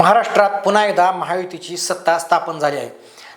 महाराष्ट्रात पुन्हा एकदा महायुतीची सत्ता स्थापन झाली आहे.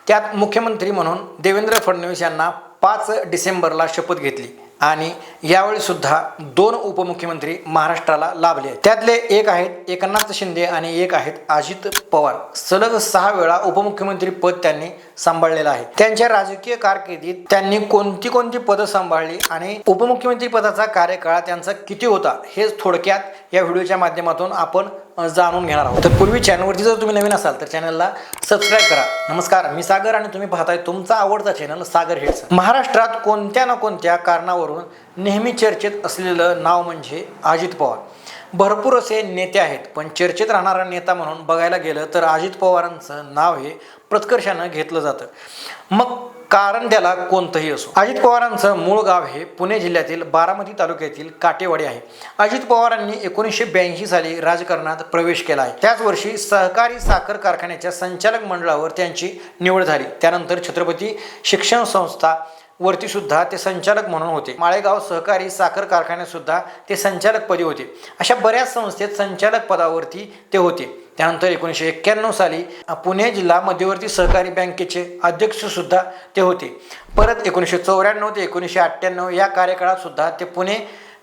त्यात मुख्यमंत्री म्हणून देवेंद्र फडणवीस यांना पाच डिसेंबरला शपथ घेतली आणि यावेळी सुद्धा दोन उपमुख्यमंत्री महाराष्ट्राला लाभले त्यातले एक आहेत एकनाथ शिंदे आणि एक आहेत अजित पवार. सलग सहा वेळा उपमुख्यमंत्री पद त्यांनी सांभाळलेलं आहे. त्यांच्या राजकीय कारकिर्दीत त्यांनी कोणती कोणती पदं सांभाळली आणि उपमुख्यमंत्री पदाचा कार्यकाळ त्यांचा किती होता हे थोडक्यात या व्हिडिओच्या माध्यमातून आपण जाणून घेणार आहोत. तर पूर्वी चॅनलवरती जर तुम्ही नवीन असाल तर चॅनलला सबस्क्राईब करा. नमस्कार मी सागर आणि तुम्ही पाहताय तुमचा आवडता चॅनल सागर हिट्स महाराष्ट्रात कोणत्या ना कोणत्या कारणावरून नेहमी चर्चेत असलेलं नाव म्हणजे अजित पवार. भरपूर असे नेते आहेत पण चर्चेत राहणारा नेता म्हणून बघायला गेलं तर अजित पवारांचं नाव हे प्रत्कर्षानं घेतलं जातं. मग कारण त्याला कोणतंही असो. अजित पवारांचं मूळ गाव हे पुणे जिल्ह्यातील बारामती तालुक्यातील काटेवाडी आहे. अजित पवारांनी एकोणीसशे ब्याऐंशी साली राजकारणात प्रवेश केला आहे. त्याच वर्षी सहकारी साखर कारखान्याच्या संचालक मंडळावर त्यांची निवड झाली. त्यानंतर छत्रपती शिक्षण संस्था वरती सुद्धा ते संचालक म्हणून होते. माळेगाव सहकारी साखर कारखान्यात सुद्धा ते संचालक पदी होते. अशा बऱ्याच संस्थेत संचालक पदावरती ते होते. त्यानंतर एकोणीसशे एक्क्याण्णव साली पुणे जिल्हा मध्यवर्ती सहकारी बँकेचे अध्यक्ष सुद्धा ते होते. परत एकोणीसशे चौऱ्याण्णव ते एकोणीसशे अठ्ठ्याण्णव या कार्यकाळात सुद्धा ते पुणे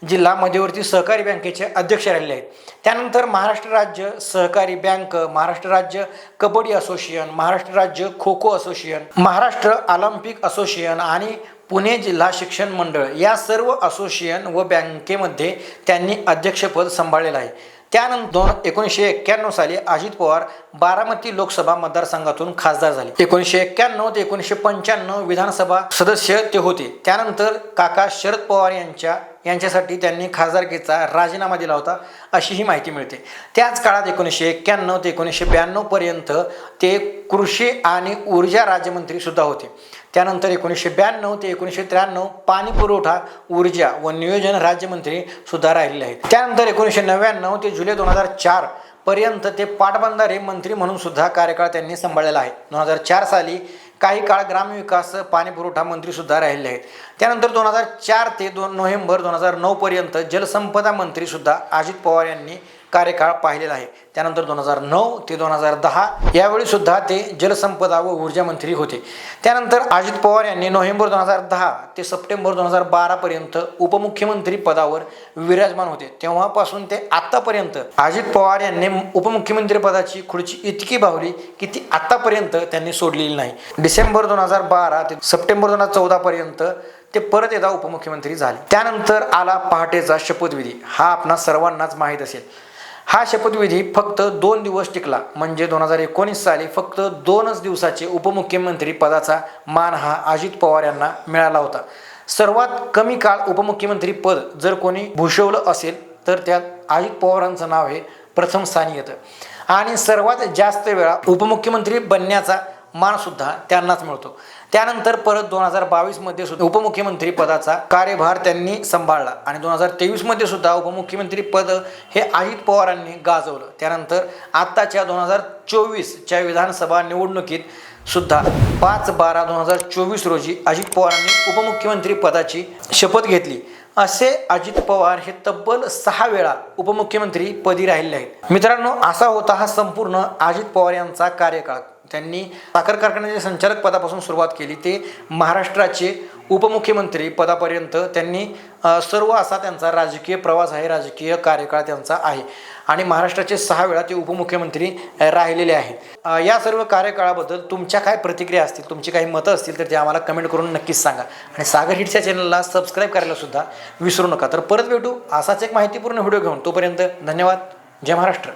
जिल्हा मध्यवर्ती सहकारी बँकेचे अध्यक्ष राहिले. आहेत त्यानंतर महाराष्ट्र राज्य सहकारी बँक महाराष्ट्र राज्य कबड्डी असोसिएशन महाराष्ट्र राज्य kho kho association Maharashtra Olympic association आणि पुणे जिल्हा शिक्षण मंडळ या सर्व असोसिएशन व बँकेमध्ये त्यांनी अध्यक्षपद सांभाळलेलं आहे. त्यानंतर दोन एकोणीसशे एक्क्याण्णव साली अजित पवार बारामती लोकसभा मतदारसंघातून खासदार झाले. एकोणीसशे एक्क्याण्णव ते एकोणीसशे पंच्याण्णव विधानसभा सदस्य ते होते. त्यानंतर काका शरद पवार यांच्या यांच्यासाठी त्यांनी खासदारकीचा राजीनामा दिला होता अशी ही माहिती मिळते. त्याच काळात एकोणीसशे एक्क्याण्णव ते एकोणीसशे ब्याण्णवपर्यंत ते कृषी आणि ऊर्जा राज्यमंत्रीसुद्धा होते. त्यानंतर एकोणीसशे ब्याण्णव ते एकोणीसशे त्र्याण्णव पाणी पुरवठा ऊर्जा व नियोजन राज्यमंत्री सुद्धा राहिलेले आहेत. त्यानंतर एकोणीसशे नव्याण्णव ते जुलै दोन हजार चार पर्यंत ते पाटबंधारे मंत्री म्हणून सुद्धा कार्यकाळ त्यांनी सांभाळलेला आहे. दोन हजार चार साली काही काळ ग्रामविकास पाणी पुरवठा मंत्री राहिले. आहेत त्यानंतर दोन हजार चार ते दोन नोव्हेंबर दोन हजार नऊपर्यंत जलसंपदा मंत्री सुद्धा अजित पवार यांनी कार्यकाळ पाहिलेला आहे. त्यानंतर दोन हजार नऊ ते दोन हजार दहा यावेळी सुद्धा ते जलसंपदा व ऊर्जा मंत्री होते. त्यानंतर अजित पवार यांनी नोव्हेंबर दोन हजार दहा ते सप्टेंबर दोन हजार बारापर्यंत उपमुख्यमंत्री पदावर विराजमान होते. तेव्हापासून ते आत्तापर्यंत अजित पवार यांनी उपमुख्यमंत्री पदाची खुर्ची इतकी भावली की ती आत्तापर्यंत त्यांनी सोडलेली नाही. डिसेंबर दोन हजार बारा ते सप्टेंबर दोन हजार चौदापर्यंत ते परत एकदा उपमुख्यमंत्री झाले. त्यानंतर आला पहाटेचा शपथविधी. हा आपणा सर्वांनाच माहीत असेल. हा शपथविधी फक्त दोन दिवस टिकला. म्हणजे दोन हजार एकोणीस साली फक्त दोनच दिवसाचे उपमुख्यमंत्री पदाचा मान हा अजित पवार यांना मिळाला होता. सर्वात कमी काळ उपमुख्यमंत्री पद जर कोणी भूषवलं असेल तर त्यात अजित पवारांचं नाव हे प्रथम स्थानी येतं. आणि सर्वात जास्त वेळा उपमुख्यमंत्री बनण्याचा मानसुद्धा त्यांनाच मिळतो. त्यानंतर परत दोन हजार बावीसमध्ये सुद्धा उपमुख्यमंत्री पदाचा कार्यभार त्यांनी सांभाळला आणि दोन हजार तेवीसमध्ये सुद्धा उपमुख्यमंत्री पद हे अजित पवारांनी गाजवलं. त्यानंतर आत्ताच्या दोन हजार चोवीसच्या विधानसभा निवडणुकीत सुद्धा पाच बारा दोन हजार चोवीस रोजी अजित पवारांनी उपमुख्यमंत्री पदाची शपथ घेतली. असे अजित पवार हे तब्बल सहा वेळा उपमुख्यमंत्री पदी राहिले आहेत. मित्रांनो असा होता हा संपूर्ण अजित पवार यांचा कार्यकाळ. त्यांनी साखर कारखान्याच्या संचालक पदापासून सुरुवात केली. ते महाराष्ट्राचे उपमुख्यमंत्री पदापर्यंत त्यांनी सर्व असा त्यांचा राजकीय प्रवास आहे राजकीय कार्यकाळ त्यांचा आहे. आणि महाराष्ट्राचे सहा वेळा ते उपमुख्यमंत्री राहिलेले आहेत. या सर्व कार्यकाळाबद्दल तुमच्या काय प्रतिक्रिया असतील तुमची काही मतं असतील तर ते आम्हाला कमेंट करून नक्कीच सांगा. आणि सागर हिट्सच्या चॅनलला सबस्क्राईब करायला सुद्धा विसरू नका. तर परत भेटू असाच एक माहितीपूर्ण व्हिडिओ घेऊन. तोपर्यंत धन्यवाद. जय महाराष्ट्र.